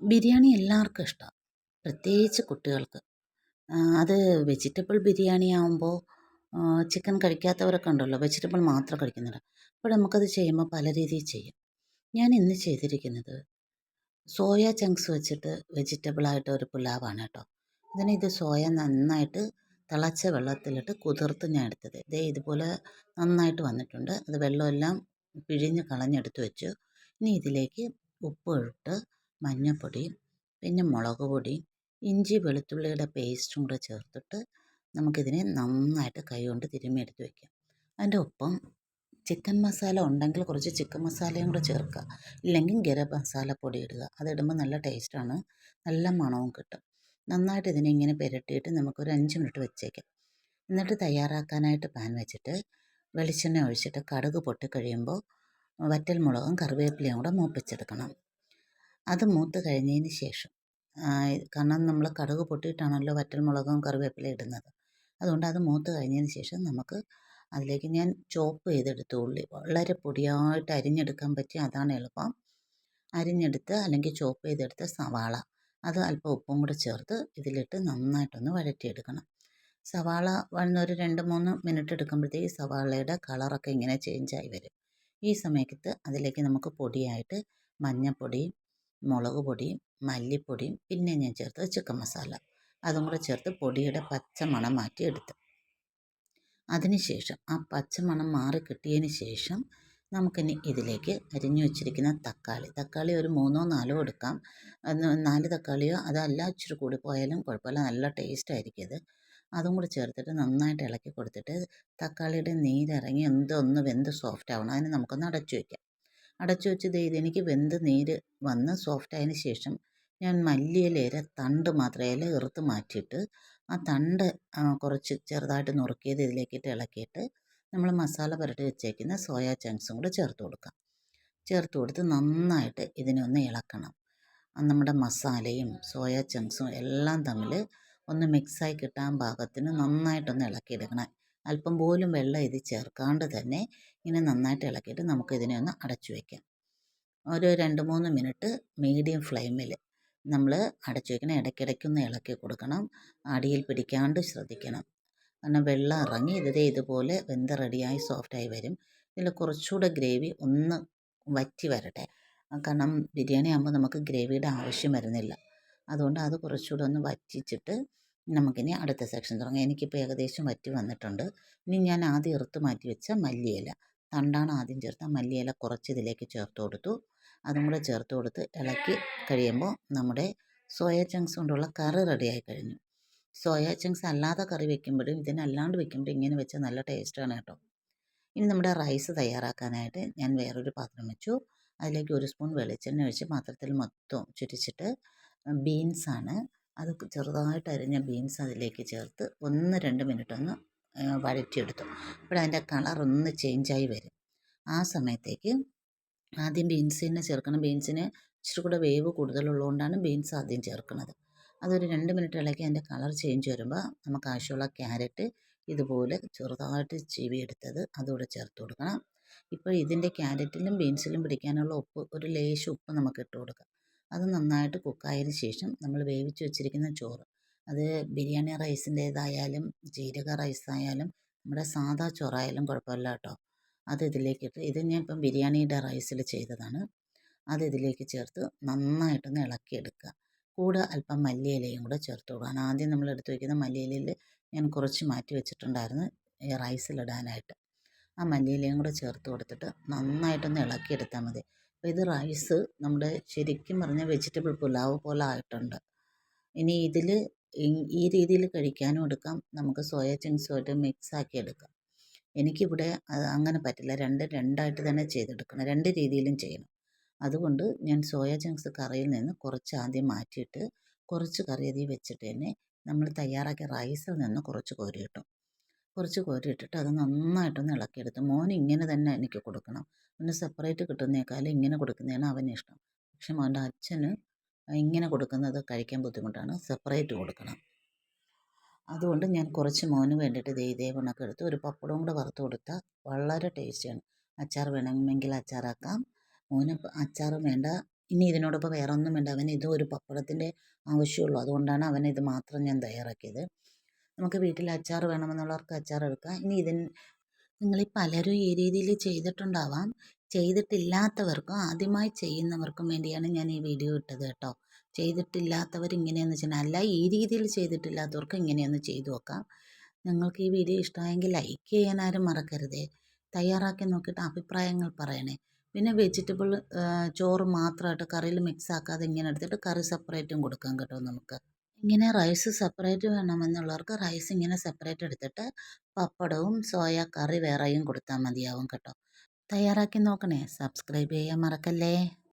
ബിരിയാണി എല്ലാവർക്കും ഇഷ്ടമാണ് പ്രത്യേകിച്ച് കുട്ടികൾക്ക്. അത് വെജിറ്റബിൾ ബിരിയാണി ആകുമ്പോൾ ചിക്കൻ കഴിക്കാത്തവരൊക്കെ ഉണ്ടല്ലോ. വെജിറ്റബിൾ മാത്രം കഴിക്കുന്നവർ അപ്പോൾ നമുക്കത് ചെയ്യുമ്പോൾ പല രീതിയിൽ ചെയ്യും. ഞാൻ ഇന്ന് ചെയ്തിരിക്കുന്നത് സോയ ചങ്ക്സ് വെച്ചിട്ട് വെജിറ്റബിളായിട്ട് ഒരു പുലാവാണ് കേട്ടോ. ഇതിന് ഇത് സോയ നന്നായിട്ട് തിളച്ച വെള്ളത്തിലിട്ട് കുതിർത്ത് ഞാൻ എടുത്തത്. ഇതേ ഇതുപോലെ നന്നായിട്ട് വന്നിട്ടുണ്ട്. അത് വെള്ളമെല്ലാം പിഴിഞ്ഞ് കളഞ്ഞെടുത്ത് വെച്ചു. ഇനി ഇതിലേക്ക് ഉപ്പ് ഇട്ട് മഞ്ഞൾപ്പൊടിയും പിന്നെ മുളക് പൊടിയും ഇഞ്ചി വെളുത്തുള്ളിയുടെ പേസ്റ്റും കൂടെ ചേർത്തിട്ട് നമുക്കിതിനെ നന്നായിട്ട് കൈകൊണ്ട് തിരുമ്മിയെടുത്ത് വയ്ക്കാം അതിന്റെ ഒപ്പം ചിക്കൻ മസാല ഉണ്ടെങ്കിൽ കുറച്ച് ചിക്കൻ മസാലയും കൂടെ ചേർക്കുക. ഇല്ലെങ്കിൽ ഗരം പൊടി ഇടുക. അതിടുമ്പോൾ നല്ല ടേസ്റ്റാണ് നല്ല മണവും കിട്ടും. നന്നായിട്ട് ഇതിനെ ഇങ്ങനെ പുരട്ടിയിട്ട് നമുക്കൊരു അഞ്ച് മിനിറ്റ് വെച്ചേക്കാം. എന്നിട്ട് തയ്യാറാക്കാനായിട്ട് പാൻ വെച്ചിട്ട് വെളിച്ചെണ്ണ ഒഴിച്ചിട്ട് കടുക് പൊട്ടിക്കഴിയുമ്പോൾ വറ്റൽ മുളകും കറിവേപ്പിലയും കൂടെ മൂപ്പിച്ചെടുക്കണം. അത് മൂത്ത് കഴിഞ്ഞതിന് ശേഷം. കാരണം നമ്മൾ കടുക് പൊട്ടിയിട്ടാണല്ലോ വറ്റൽമുളകും കറിവേപ്പില ഇടുന്നത്. അതുകൊണ്ട് അത് മൂത്ത് കഴിഞ്ഞതിന് ശേഷം നമുക്ക് അതിലേക്ക് ഞാൻ ചോപ്പ് ചെയ്തെടുത്ത ഉള്ളി. വളരെ പൊടിയായിട്ട് അരിഞ്ഞെടുക്കാൻ പറ്റിയ അതാണ് എളുപ്പം. അരിഞ്ഞെടുത്ത് അല്ലെങ്കിൽ ചോപ്പ് ചെയ്തെടുത്ത സവാള. അത് അല്പം ഉപ്പും കൂടെ ചേർത്ത് ഇതിലിട്ട് നന്നായിട്ടൊന്ന് വഴറ്റിയെടുക്കണം. സവാള വന്നൊരു രണ്ട് മൂന്ന് മിനിറ്റ് എടുക്കുമ്പോഴത്തേക്ക് സവാളയുടെ കളറൊക്കെ ഇങ്ങനെ ചേഞ്ചായി വരും. ഈ സമയത്ത് അതിലേക്ക് നമുക്ക് പൊടിയായിട്ട് മഞ്ഞൾപ്പൊടിയും മുളക് പൊടിയും മല്ലിപ്പൊടിയും പിന്നെ ഞാൻ ചേർത്തത് ചിക്കൻ മസാല. അതും കൂടെ ചേർത്ത് പൊടിയുടെ പച്ച മണം മാറ്റി എടുത്ത് അതിനുശേഷം ആ പച്ച മണം മാറി കിട്ടിയതിന് ശേഷം നമുക്കിനി ഇതിലേക്ക് അരിഞ്ഞു വെച്ചിരിക്കുന്ന തക്കാളി. തക്കാളി ഒരു മൂന്നോ നാലോ എടുക്കാം. നാല് തക്കാളിയോ അതല്ല ഇച്ചിരി കൂടി പോയാലും കുഴപ്പമില്ല. നല്ല ടേസ്റ്റ് ആയിരിക്കും ഇത്. അതും കൂടി ചേർത്തിട്ട് നന്നായിട്ട് ഇളക്കി കൊടുത്തിട്ട് തക്കാളിയുടെ നീരിറങ്ങി എന്തോ ഒന്ന് വെന്ത് സോഫ്റ്റ് ആവണം. അതിന് നമുക്കൊന്ന് അടച്ചു വയ്ക്കാം അടച്ചു വെച്ച് ദേ ഇതെനിക്ക് വെന്ത് നീര് വന്ന് സോഫ്റ്റ് ആയതിന് ശേഷം ഞാൻ മല്ലിയിലയുടെ തണ്ട് മാത്രം ഇല ഇറുത്ത് മാറ്റിയിട്ട് ആ തണ്ട് കുറച്ച് ചെറുതായിട്ട് നുറുക്കിയത് ഇതിലേക്കിട്ട് ഇളക്കിയിട്ട് നമ്മൾ മസാല പുരട്ടി വെച്ചേക്കുന്ന സോയാ ചങ്ക്സും കൂടെ ചേർത്ത് കൊടുക്കാം. ചേർത്ത് കൊടുത്ത് നന്നായിട്ട് ഇതിനെ ഒന്ന് ഇളക്കണം. നമ്മുടെ മസാലയും സോയാ ചങ്ക്സും എല്ലാം തമ്മിൽ ഒന്ന് മിക്സായി കിട്ടാൻ പാകത്തിന് നന്നായിട്ടൊന്ന് ഇളക്കിയെടുക്കണം. അല്പം പോലും വെള്ളം ഇത് ചേർക്കാണ്ട് തന്നെ ഇങ്ങനെ നന്നായിട്ട് ഇളക്കിയിട്ട് നമുക്ക് ഇതിനെ ഒന്ന് അടച്ചു വയ്ക്കാം ഒരു രണ്ട് മൂന്ന് മിനിറ്റ് മീഡിയം ഫ്ലെയിമിൽ നമ്മൾ അടച്ചു വയ്ക്കണം ഇടയ്ക്കിടയ്ക്കൊന്ന് ഇളക്കി കൊടുക്കണം. അടിയിൽ പിടിക്കാണ്ട് ശ്രദ്ധിക്കണം. കാരണം വെള്ളം ഇറങ്ങി ഇതേ ഇതുപോലെ വെന്ത് റെഡിയായി സോഫ്റ്റായി വരും. ഇതിൽ കുറച്ചുകൂടെ ഗ്രേവി ഒന്ന് വറ്റി വരട്ടെ. കാരണം ബിരിയാണി ആകുമ്പോൾ നമുക്ക് ഗ്രേവിയുടെ ആവശ്യം വരുന്നില്ല. അതുകൊണ്ട് അത് കുറച്ചുകൂടെ ഒന്ന് വറ്റിച്ചിട്ട് നമുക്കിനി അടുത്ത സെക്ഷൻ തുടങ്ങാം. എനിക്കിപ്പോൾ ഏകദേശം വറ്റി വന്നിട്ടുണ്ട്. ഇനി ഞാൻ ആദ്യം ഇറുത്ത് മാറ്റി വെച്ച മല്ലിയില. തണ്ടാണ് ആദ്യം ചേർത്ത. മല്ലിയില കുറച്ച് ഇതിലേക്ക് ചേർത്ത് കൊടുത്തു. അതും കൂടെ ചേർത്ത് കൊടുത്ത് ഇളക്കി കഴിയുമ്പോൾ നമ്മുടെ സോയ ചങ്ക്സ് കൊണ്ടുള്ള കറി റെഡിയായി കഴിഞ്ഞു. സോയ ചങ്ക്സ് അല്ലാതെ കറി വെക്കുമ്പോഴും ഇതിനല്ലാണ്ട് വെക്കുമ്പോഴും ഇങ്ങനെ വെച്ചാൽ നല്ല ടേസ്റ്റാണ് കേട്ടോ. ഇനി നമ്മുടെ റൈസ് തയ്യാറാക്കാനായിട്ട് ഞാൻ വേറൊരു പാത്രം വെച്ചു. അതിലേക്ക് ഒരു സ്പൂൺ വെളിച്ചെണ്ണ ഒഴിച്ച് പാത്രത്തിൽ മൊത്തം ചുറ്റിച്ചിട്ട് ബീൻസാണ് അത് ചെറുതായിട്ട് അരിഞ്ഞ ബീൻസ് അതിലേക്ക് ചേർത്ത് ഒന്ന് രണ്ട് മിനിറ്റ് ഒന്ന് വഴറ്റിയെടുത്തു. അപ്പോൾ അതിന്റെ കളറൊന്ന് ചേഞ്ചായി വരും. ആ സമയത്തേക്ക് ആദ്യം ബീൻസ് തന്നെ ചേർക്കണം. ബീൻസിന് ഇച്ചിരി കൂടെ വേവ് കൂടുതലുള്ളതുകൊണ്ടാണ് ബീൻസ് ആദ്യം ചേർക്കുന്നത്. അതൊരു രണ്ട് മിനിറ്റ് ഇളക്കി അതിന്റെ കളർ ചേഞ്ച് വരുമ്പോൾ നമുക്ക് ആവശ്യമുള്ള ക്യാരറ്റ് ഇതുപോലെ ചെറുതായിട്ട് ചീവിയെടുത്തത് അതുകൂടെ ചേർത്ത് കൊടുക്കണം. ഇപ്പോൾ ഇതിന്റെ ക്യാരറ്റിലും ബീൻസിലും പിടിക്കാനുള്ള ഉപ്പ് ഒരു ലേശം ഉപ്പ് നമുക്ക് ഇട്ട് കൊടുക്കാം. അത് നന്നായിട്ട് കുക്കായതിന് ശേഷം നമ്മൾ വേവിച്ച് വെച്ചിരിക്കുന്ന ചോറ്. അത് ബിരിയാണി റൈസിന്റേതായാലും ജീരക റൈസായാലും നമ്മുടെ സാദാ ചോറായാലും കുഴപ്പമില്ല കേട്ടോ. അത് ഇതിലേക്കിട്ട് ഇത് ഞാൻ ഇപ്പം ബിരിയാണിയുടെ റൈസിൽ ചെയ്തതാണ്. അത് ഇതിലേക്ക് ചേർത്ത് നന്നായിട്ടൊന്ന് ഇളക്കിയെടുക്കുക. കൂടെ അല്പം മല്ലിയിലയും കൂടെ ചേർത്ത് കൊടുക്കണം ആദ്യം നമ്മൾ എടുത്ത് വയ്ക്കുന്ന മല്ലിയിലയിൽ ഞാൻ കുറച്ച് മാറ്റി വെച്ചിട്ടുണ്ടായിരുന്നു ഈ റൈസിലിടാനായിട്ട്. ആ മല്ലിയിലയും കൂടെ ചേർത്ത് കൊടുത്തിട്ട് നന്നായിട്ടൊന്ന് ഇളക്കിയെടുത്താൽ മതി. ഇത് റൈസ് നമ്മുടെ ശരിക്കും പറഞ്ഞാൽ വെജിറ്റബിൾ പുലാവ് പോലെ ആയിട്ടുണ്ട്. ഇനി ഇതിൽ ഈ രീതിയിൽ കഴിക്കാനും എടുക്കാം. നമുക്ക് സോയ ചിങ്സുമായിട്ട് മിക്സ് ആക്കി എടുക്കാം. എനിക്കിവിടെ അങ്ങനെ പറ്റില്ല. രണ്ട് രണ്ടായിട്ട് തന്നെ ചെയ്തെടുക്കണം. രണ്ട് രീതിയിലും ചെയ്യണം. അതുകൊണ്ട് ഞാൻ സോയ ചങ്ക്സ് കറിയിൽ നിന്ന് കുറച്ച് ആദ്യം മാറ്റിയിട്ട് കുറച്ച് കറി അതിൽ വെച്ചിട്ട് തന്നെ നമ്മൾ തയ്യാറാക്കിയ റൈസിൽ നിന്ന് കുറച്ച് കോരി കിട്ടും കുറച്ച് കോരി ഇട്ടിട്ട് അത് നന്നായിട്ടൊന്ന് ഇളക്കിയെടുത്ത് മോൻ ഇങ്ങനെ തന്നെ എനിക്ക് കൊടുക്കണം. അവന് സെപ്പറേറ്റ് കിട്ടുന്നേക്കാളും ഇങ്ങനെ കൊടുക്കുന്നതാണ് അവന് ഇഷ്ടം. പക്ഷെ മോന്റെ അച്ഛന് ഇങ്ങനെ കൊടുക്കുന്നത് കഴിക്കാൻ ബുദ്ധിമുട്ടാണ്. സെപ്പറേറ്റ് കൊടുക്കണം. അതുകൊണ്ട് ഞാൻ കുറച്ച് മോന് വേണ്ടിയിട്ട് ദേ ഇതേ കണക്ക് എടുത്ത് ഒരു പപ്പടവും കൂടെ വറുത്ത് കൊടുത്താൽ വളരെ ടേസ്റ്റിയാണ് അച്ചാർ വേണമെങ്കിൽ അച്ചാറാക്കാം. മോന് അച്ചാർ വേണ്ട. ഇനി ഇതിനോടൊപ്പം വേറെ ഒന്നും വേണ്ട. അവന് ഇത് ഒരു പപ്പടത്തിന്റെ ആവശ്യമുള്ളൂ. അതുകൊണ്ടാണ് അവന് ഇത് മാത്രം ഞാൻ തയ്യാറാക്കിയത്. നമുക്ക് വീട്ടിൽ അച്ചാർ വേണമെന്നുള്ളവർക്ക് അച്ചാർ എടുക്കാം. ഇനി ഇതിന് നിങ്ങൾ പലരും ഈ രീതിയിൽ ചെയ്തിട്ടുണ്ടാവാം. ചെയ്തിട്ടില്ലാത്തവർക്കും ആദ്യമായി ചെയ്യുന്നവർക്കും വേണ്ടിയാണ് ഞാൻ ഈ വീഡിയോ ഇട്ടത് കേട്ടോ. ചെയ്തിട്ടില്ലാത്തവർ ഇങ്ങനെയെന്ന് വെച്ചാൽ അല്ല ഈ രീതിയിൽ ചെയ്തിട്ടില്ലാത്തവർക്ക് ഇങ്ങനെയൊന്ന് ചെയ്തു നോക്കാം. നിങ്ങൾക്ക് ഈ വീഡിയോ ഇഷ്ടമായെങ്കിൽ ലൈക്ക് ചെയ്യാൻ ആരും മറക്കരുതേ. തയ്യാറാക്കി നോക്കിയിട്ട് അഭിപ്രായങ്ങൾ പറയണേ. പിന്നെ വെജിറ്റബിൾ ചോറ് മാത്രമായിട്ട് കറിയിൽ മിക്സ് ആക്കാതെ ഇങ്ങനെ എടുത്തിട്ട് കറി സെപ്പറേറ്റും കൊടുക്കാം കേട്ടോ നമുക്ക്. ഇങ്ങനെ റൈസ് സെപ്പറേറ്റ് വേണമെന്നുള്ളവർക്ക് റൈസ് ഇങ്ങനെ സെപ്പറേറ്റ് എടുത്തിട്ട് പപ്പടവും സോയ കറി വേറെയും കൊടുത്താൽ മതിയാവും കേട്ടോ. തയ്യാറാക്കി നോക്കണേ. സബ്സ്ക്രൈബ് ചെയ്യാൻ മറക്കല്ലേ?